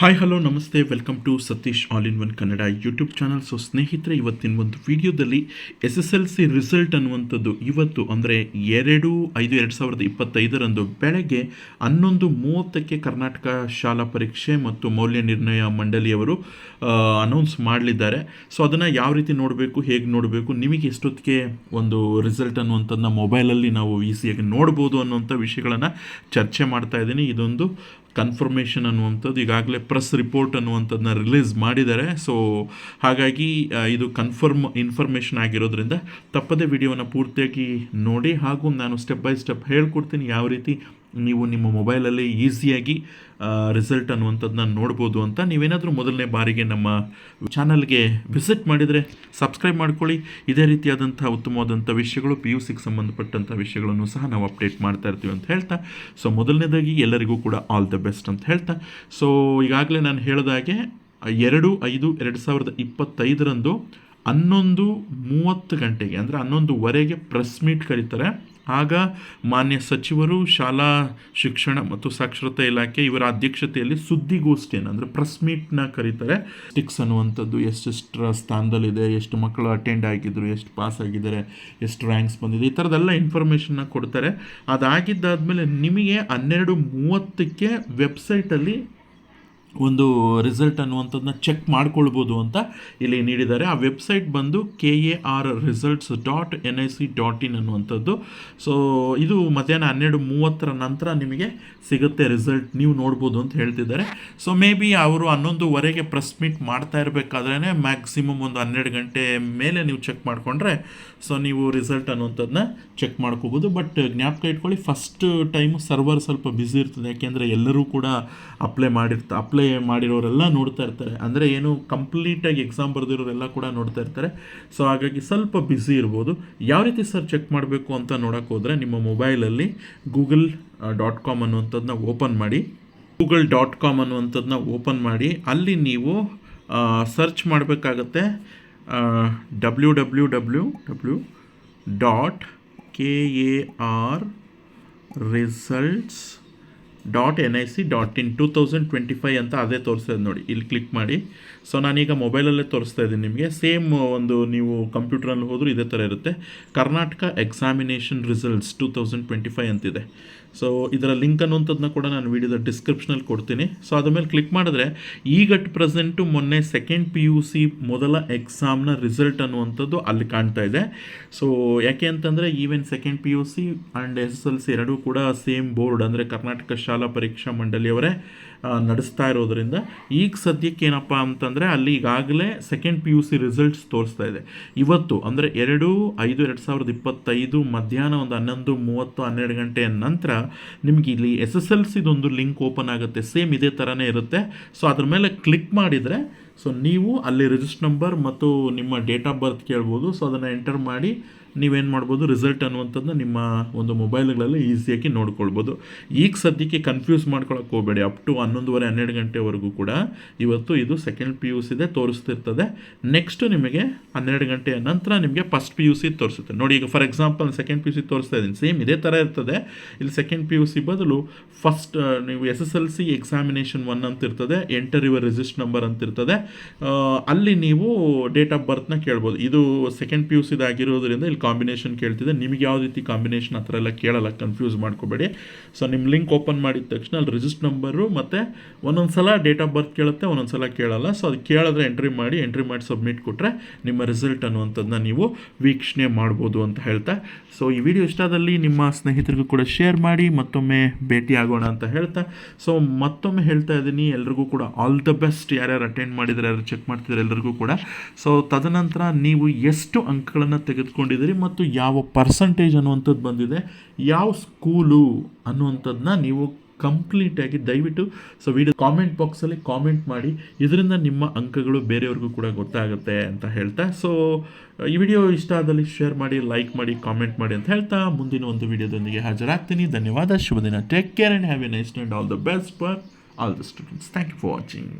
Hi hello ನಮಸ್ತೆ welcome to Satish all in one Kannada YouTube channel so ಸ್ನೇಹಿತರೆ, ಇವತ್ತಿನ ಒಂದು ವಿಡಿಯೋದಲ್ಲಿ S S L C result ಅನ್ನುವಂಥದ್ದು ಇವತ್ತು ಅಂದರೆ ಎರಡು ಐದು ಎರಡು ಸಾವಿರದ ಇಪ್ಪತ್ತೈದರಂದು ಬೆಳಗ್ಗೆ ಹನ್ನೊಂದು ಮೂವತ್ತಕ್ಕೆ ಕರ್ನಾಟಕ ಶಾಲಾ ಪರೀಕ್ಷೆ ಮತ್ತು ಮೌಲ್ಯ ನಿರ್ಣಯ ಮಂಡಳಿಯವರು ಅನೌನ್ಸ್ ಮಾಡಲಿದ್ದಾರೆ. ಸೊ ಅದನ್ನು ಯಾವ ರೀತಿ ನೋಡಬೇಕು, ಹೇಗೆ ನೋಡಬೇಕು, ನಿಮಗೆ ಎಷ್ಟೊತ್ತಿಗೆ ಒಂದು ರಿಸಲ್ಟ್ ಅನ್ನುವಂಥದ್ದನ್ನ ಮೊಬೈಲಲ್ಲಿ ನಾವು ಈಸಿಯಾಗಿ ನೋಡ್ಬೋದು ಅನ್ನುವಂಥ ವಿಷಯಗಳನ್ನು ಚರ್ಚೆ ಮಾಡ್ತಾ ಇದ್ದೀನಿ. ಇದೊಂದು ಕನ್ಫರ್ಮೇಷನ್ ಅನ್ನುವಂಥದ್ದು, ಈಗಾಗಲೇ ಪ್ರೆಸ್ ರಿಪೋರ್ಟ್ ಅನ್ನುವಂಥದ್ದನ್ನ ರಿಲೀಸ್ ಮಾಡಿದ್ದಾರೆ. ಸೊ ಹಾಗಾಗಿ ಇದು ಕನ್ಫರ್ಮ್ ಇನ್ಫಾರ್ಮೇಷನ್ ಆಗಿರೋದ್ರಿಂದ ತಪ್ಪದೇ ವಿಡಿಯೋನ ಪೂರ್ತಿಯಾಗಿ ನೋಡಿ ಹಾಗೂ ನಾನು ಸ್ಟೆಪ್ ಬೈ ಸ್ಟೆಪ್ ಹೇಳ್ಕೊಡ್ತೀನಿ ಯಾವ ರೀತಿ ನೀವು ನಿಮ್ಮ ಮೊಬೈಲಲ್ಲಿ ಈಸಿಯಾಗಿ ರಿಸಲ್ಟ್ ಅನ್ನುವಂಥದ್ದನ್ನ ನೋಡ್ಬೋದು ಅಂತ ನೀವೇನಾದರೂ ಮೊದಲನೇ ಬಾರಿಗೆ ನಮ್ಮ ಚಾನಲ್ಗೆ ವಿಸಿಟ್ ಮಾಡಿದರೆ ಸಬ್ಸ್ಕ್ರೈಬ್ ಮಾಡ್ಕೊಳ್ಳಿ. ಇದೇ ರೀತಿಯಾದಂಥ ಉತ್ತಮವಾದಂಥ ವಿಷಯಗಳು ಪಿ ಯು ಸಿಗೆ ಸಂಬಂಧಪಟ್ಟಂಥ ವಿಷಯಗಳನ್ನು ಸಹ ನಾವು ಅಪ್ಡೇಟ್ ಮಾಡ್ತಾ ಇರ್ತೀವಿ ಅಂತ ಹೇಳ್ತಾ. ಸೊ ಮೊದಲನೇದಾಗಿ ಎಲ್ಲರಿಗೂ ಕೂಡ ಆಲ್ ದ ಬೆಸ್ಟ್ ಅಂತ ಹೇಳ್ತಾ. ಸೊ ಈಗಾಗಲೇ ನಾನು ಹೇಳಿದಾಗೆ ಎರಡು, ಐದು, ಎರಡು ಸಾವಿರದ ಇಪ್ಪತ್ತೈದರಂದು ಹನ್ನೊಂದು ಮೂವತ್ತು ಗಂಟೆಗೆ, ಅಂದರೆ ಹನ್ನೊಂದುವರೆಗೆ ಪ್ರೆಸ್ ಮೀಟ್ ಕರೀತಾರೆ. ಆಗ ಮಾನ್ಯ ಸಚಿವರು, ಶಾಲಾ ಶಿಕ್ಷಣ ಮತ್ತು ಸಾಕ್ಷರತಾ ಇಲಾಖೆ ಇವರ ಅಧ್ಯಕ್ಷತೆಯಲ್ಲಿ ಸುದ್ದಿಗೋಷ್ಠಿಯನ್ನು, ಅಂದರೆ ಪ್ರೆಸ್ ಮೀಟ್ನ ಕರೀತಾರೆ. ಸ್ಟಿಕ್ಸ್ ಅನ್ನುವಂಥದ್ದು ಎಷ್ಟೆಷ್ಟರ ಸ್ಥಾನದಲ್ಲಿದೆ, ಎಷ್ಟು ಮಕ್ಕಳು ಅಟೆಂಡ್ ಆಗಿದ್ರು, ಎಷ್ಟು ಪಾಸ್ ಆಗಿದ್ದಾರೆ, ಎಷ್ಟು ರ್ಯಾಂಕ್ಸ್ ಬಂದಿದೆ, ಈ ಥರದ್ದೆಲ್ಲ ಇನ್ಫಾರ್ಮೇಷನ್ನ ಕೊಡ್ತಾರೆ. ಅದಾಗಿದ್ದಾದಮೇಲೆ ನಿಮಗೆ ಹನ್ನೆರಡು ಮೂವತ್ತಕ್ಕೆ ವೆಬ್ಸೈಟಲ್ಲಿ ಒಂದು ರಿಸಲ್ಟ್ ಅನ್ನುವಂಥದ್ದನ್ನ ಚೆಕ್ ಮಾಡ್ಕೊಳ್ಬೋದು ಅಂತ ಇಲ್ಲಿ ನೀಡಿದ್ದಾರೆ. ಆ ವೆಬ್ಸೈಟ್ ಬಂದು K A R results dot N I C dot in ಅನ್ನುವಂಥದ್ದು. ಸೊ ಇದು ಮಧ್ಯಾಹ್ನ ಹನ್ನೆರಡು ಮೂವತ್ತರ ನಂತರ ನಿಮಗೆ ಸಿಗುತ್ತೆ ರಿಸಲ್ಟ್ ನೀವು ನೋಡ್ಬೋದು ಅಂತ ಹೇಳ್ತಿದ್ದಾರೆ. ಸೊ ಮೇ ಬಿ ಅವರು ಹನ್ನೊಂದುವರೆಗೆ ಪ್ರೆಸ್ ಮೀಟ್ ಮಾಡ್ತಾ ಇರಬೇಕಾದ್ರೇ ಮ್ಯಾಕ್ಸಿಮಮ್ ಒಂದು ಹನ್ನೆರಡು ಗಂಟೆ ಮೇಲೆ ನೀವು ಚೆಕ್ ಮಾಡಿಕೊಂಡ್ರೆ ಸೊ ನೀವು ರಿಸಲ್ಟ್ ಅನ್ನುವಂಥದ್ದನ್ನ ಚೆಕ್ ಮಾಡ್ಕೋಬೋದು. ಬಟ್ ಜ್ಞಾಪಕ ಇಟ್ಕೊಳ್ಳಿ ಫಸ್ಟ್ ಟೈಮು ಸರ್ವರ್ ಸ್ವಲ್ಪ ಬ್ಯುಸಿ ಇರ್ತದೆ. ಯಾಕೆಂದರೆ ಎಲ್ಲರೂ ಕೂಡ ಅಪ್ಲೈ ಮಾಡಿರ್ತಾ ಅಪ್ಲೈ ಮಾಡಿರೋರೆಲ್ಲ ನೋಡ್ತಾ ಇರ್ತಾರೆ. ಅಂದರೆ ಏನು ಕಂಪ್ಲೀಟಾಗಿ ಎಕ್ಸಾಮ್ ಬರೆದಿರೋರೆಲ್ಲ ಕೂಡ ನೋಡ್ತಾ ಇರ್ತಾರೆ. ಸೊ ಹಾಗಾಗಿ ಸ್ವಲ್ಪ ಬ್ಯುಸಿ ಇರ್ಬೋದು. ಯಾವ ರೀತಿ ಸರ್ ಚೆಕ್ ಮಾಡಬೇಕು ಅಂತ ನೋಡೋಕೆ ಹೋದರೆ ನಿಮ್ಮ ಮೊಬೈಲಲ್ಲಿ ಗೂಗಲ್ ಡಾಟ್ ಕಾಮ್ ಅನ್ನುವಂಥದ್ದನ್ನ ಓಪನ್ ಮಾಡಿ. ಗೂಗಲ್ ಡಾಟ್ ಕಾಮ್ ಅನ್ನುವಂಥದ್ದನ್ನ ಓಪನ್ ಮಾಡಿ. ಅಲ್ಲಿ ನೀವು ಸರ್ಚ್ ಮಾಡಬೇಕಾಗತ್ತೆ W W W W dot K A R results dot N I C dot in two thousand twenty five ಅಂತ ಅದೇ ತೋರಿಸ್ತದೆ ನೋಡಿ. ಇಲ್ಲಿ ಕ್ಲಿಕ್ ಮಾಡಿ. ಸೊ ನಾನೀಗ ಮೊಬೈಲಲ್ಲೇ ತೋರಿಸ್ತಾ ಇದ್ದೀನಿ ನಿಮಗೆ. ಸೇಮ್ ಒಂದು ನೀವು ಕಂಪ್ಯೂಟ್ರಲ್ಲಿ ಹೋದರೂ ಇದೇ ಥರ ಇರುತ್ತೆ. Karnataka examination results two thousand twenty five ಅಂತಿದೆ. ಸೊ ಇದರ ಲಿಂಕ್ ಅನ್ನುವಂಥದ್ದನ್ನ ಕೂಡ ನಾನು ವಿಡಿಯೋದ ಡಿಸ್ಕ್ರಿಪ್ಷನಲ್ಲಿ ಕೊಡ್ತೀನಿ. ಸೊ ಅದ ಮೇಲೆ ಕ್ಲಿಕ್ ಮಾಡಿದ್ರೆ ಈಗ ಅಟ್ ಪ್ರೆಸೆಂಟು ಮೊನ್ನೆ ಸೆಕೆಂಡ್ ಪಿ ಯು ಸಿ ಮೊದಲ ಎಕ್ಸಾಮ್ನ ರಿಸಲ್ಟ್ ಅನ್ನುವಂಥದ್ದು ಅಲ್ಲಿ ಕಾಣ್ತಾ ಇದೆ. ಸೊ ಯಾಕೆ ಅಂತಂದರೆ even second P U C and S S L C ಎರಡೂ ಕೂಡ ಸೇಮ್ ಬೋರ್ಡ್ ಅಂದರೆ ಕರ್ನಾಟಕ ಶಾಲಾ ಪರೀಕ್ಷಾ ಮಂಡಳಿಯವರೇ ನಡೆಸ್ತಾ ಇರೋದ್ರಿಂದ ಈಗ ಸದ್ಯಕ್ಕೆ ಏನಪ್ಪ ಅಂತಂದರೆ ಅಲ್ಲಿ ಈಗಾಗಲೇ second P U C results ತೋರಿಸ್ತಾ ಇದೆ. ಇವತ್ತು ಅಂದರೆ ಎರಡು, ಐದು, ಎರಡು ಸಾವಿರದ ಇಪ್ಪತ್ತೈದು ಮಧ್ಯಾಹ್ನ ಒಂದು ಹನ್ನೊಂದು, ಮೂವತ್ತು, ಹನ್ನೆರಡು ಗಂಟೆಯ ನಂತರ ನಿಮಗೆ ಇಲ್ಲಿ ಎಸ್ ಎಸ್ ಎಲ್ ಸಿದೊಂದು ಲಿಂಕ್ ಓಪನ್ ಆಗುತ್ತೆ. ಸೇಮ್ ಇದೇ ಥರನೇ ಇರುತ್ತೆ. ಸೊ ಅದ್ರ ಮೇಲೆ ಕ್ಲಿಕ್ ಮಾಡಿದರೆ ಸೊ ನೀವು ಅಲ್ಲಿ ರಿಜಿಸ್ಟರ್ ನಂಬರ್ ಮತ್ತು ನಿಮ್ಮ ಡೇಟ್ ಆಫ್ ಬರ್ತ್ ಕೇಳ್ಬೋದು. ಸೊ ಅದನ್ನು ಎಂಟರ್ ಮಾಡಿ ನೀವೇನು ಮಾಡ್ಬೋದು ರಿಸಲ್ಟ್ ಅನ್ನುವಂಥದ್ದು ನಿಮ್ಮ ಒಂದು ಮೊಬೈಲ್ಗಳಲ್ಲಿ ಈಸಿಯಾಗಿ ನೋಡ್ಕೊಳ್ಬೋದು. ಈಗ ಸದ್ಯಕ್ಕೆ ಕನ್ಫ್ಯೂಸ್ ಮಾಡ್ಕೊಳಕ್ಕೆ ಹೋಗಬೇಡಿ. ಅಪ್ ಟು ಹನ್ನೊಂದುವರೆ, ಹನ್ನೆರಡು ಗಂಟೆವರೆಗೂ ಕೂಡ ಇವತ್ತು ಇದು ಸೆಕೆಂಡ್ ಪಿ ಯು ಸಿದೆ ತೋರಿಸ್ತಿರ್ತದೆ. ನೆಕ್ಸ್ಟ್ ನಿಮಗೆ ಹನ್ನೆರಡು ಗಂಟೆಯ ನಂತರ ನಿಮಗೆ ಫಸ್ಟ್ ಪಿ ಯು ಸಿ ತೋರಿಸುತ್ತೆ. ನೋಡಿ, ಈಗ for example second P U C ತೋರಿಸ್ತಾ ಇದ್ದೀನಿ. ಸೇಮ್ ಇದೇ ಥರ ಇರ್ತದೆ. ಇಲ್ಲಿ ಸೆಕೆಂಡ್ ಪಿ ಯು ಸಿ ಬದಲು ಫಸ್ಟ್ ನೀವು S S L C examination one ಅಂತ ಇರ್ತದೆ ಎಂಟರ್ ಯುವರ್ ರಿಜಿಸ್ಟ್ ನಂಬರ್ ಅಂತ ಇರ್ತದೆ. ಅಲ್ಲಿ ನೀವು ಡೇಟ್ ಆಫ್ ಬರ್ತ್ನ ಕೇಳ್ಬೋದು. ಇದು ಸೆಕೆಂಡ್ ಪಿ ಯು ಸಿದಾಗಿರೋದ್ರಿಂದ ಇಲ್ಲಿ ಕಾಂಬಿನೇಷನ್ ಕೇಳ್ತಿದೆ. ನಿಮಗೆ ಯಾವ ರೀತಿ ಕಾಂಬಿನೇಷನ್ ಆ ಥರ ಎಲ್ಲ ಕೇಳಲ್ಲ ಕನ್ಫ್ಯೂಸ್ ಮಾಡ್ಕೋಬೇಡಿ. ಸೊ ನಿಮ್ಮ ಲಿಂಕ್ ಓಪನ್ ಮಾಡಿದ ತಕ್ಷಣ ಅಲ್ಲಿ ರಿಜಿಸ್ಟರ್ ನಂಬರು ಮತ್ತು ಒಂದೊಂದು ಸಲ ಡೇಟ್ ಆಫ್ ಬರ್ತ್ ಕೇಳುತ್ತೆ ಒಂದೊಂದು ಸಲ ಕೇಳಲ್ಲ. ಸೊ ಅದು ಕೇಳಿದ್ರೆ ಎಂಟ್ರಿ ಮಾಡಿ ಎಂಟ್ರಿ ಮಾಡಿ ಸಬ್ಮಿಟ್ ಕೊಟ್ಟರೆ ನಿಮ್ಮ ರಿಸಲ್ಟ್ ಅನ್ನುವಂಥದ್ದನ್ನ ನೀವು ವೀಕ್ಷಣೆ ಮಾಡ್ಬೋದು ಅಂತ ಹೇಳ್ತಾ. ಸೊ ಈ ವಿಡಿಯೋ ಇಷ್ಟದಲ್ಲಿ ನಿಮ್ಮ ಸ್ನೇಹಿತರಿಗೂ ಕೂಡ ಶೇರ್ ಮಾಡಿ, ಮತ್ತೊಮ್ಮೆ ಭೇಟಿ ಆಗೋಣ ಅಂತ ಹೇಳ್ತಾ. ಸೊ ಮತ್ತೊಮ್ಮೆ ಹೇಳ್ತಾ ಇದ್ದೀನಿ, ಎಲ್ರಿಗೂ ಕೂಡ ಆಲ್ ದ ಬೆಸ್ಟ್ ಯಾರ್ಯಾರು ಅಟೆಂಡ್ ಮಾಡಿದರೆ ಯಾರು ಚೆಕ್ ಮಾಡ್ತಿದ್ದಾರೆ ಎಲ್ಲರಿಗೂ ಕೂಡ. ಸೊ ತದನಂತರ ನೀವು ಎಷ್ಟು ಅಂಕಗಳನ್ನು ತೆಗೆದುಕೊಂಡಿದ್ದೀರಿ ಮತ್ತು ಯಾವ ಪರ್ಸಂಟೇಜ್ ಅನ್ನುವಂಥದ್ದು ಬಂದಿದೆ, ಯಾವ ಸ್ಕೂಲು ಅನ್ನುವಂಥದ್ದನ್ನ ನೀವು ಕಂಪ್ಲೀಟಾಗಿ ದಯವಿಟ್ಟು ಸೊ ವಿಡಿಯೋ ಕಾಮೆಂಟ್ ಬಾಕ್ಸಲ್ಲಿ ಕಾಮೆಂಟ್ ಮಾಡಿ, ಇದರಿಂದ ನಿಮ್ಮ ಅಂಕಗಳು ಬೇರೆಯವ್ರಿಗೂ ಕೂಡ ಗೊತ್ತಾಗುತ್ತೆ ಅಂತ ಹೇಳ್ತಾ ಸೊ ಈ ವಿಡಿಯೋ ಇಷ್ಟ ಆದಲ್ಲಿ ಶೇರ್ ಮಾಡಿ ಲೈಕ್ ಮಾಡಿ ಕಾಮೆಂಟ್ ಮಾಡಿ ಅಂತ ಹೇಳ್ತಾ, ಮುಂದಿನ ಒಂದು ವಿಡಿಯೋದೊಂದಿಗೆ ಹಾಜರಾಗ್ತೀನಿ, ಧನ್ಯವಾದ, ಶುಭ ದಿನ take care and have a nice and all the best for all the students thank you for watching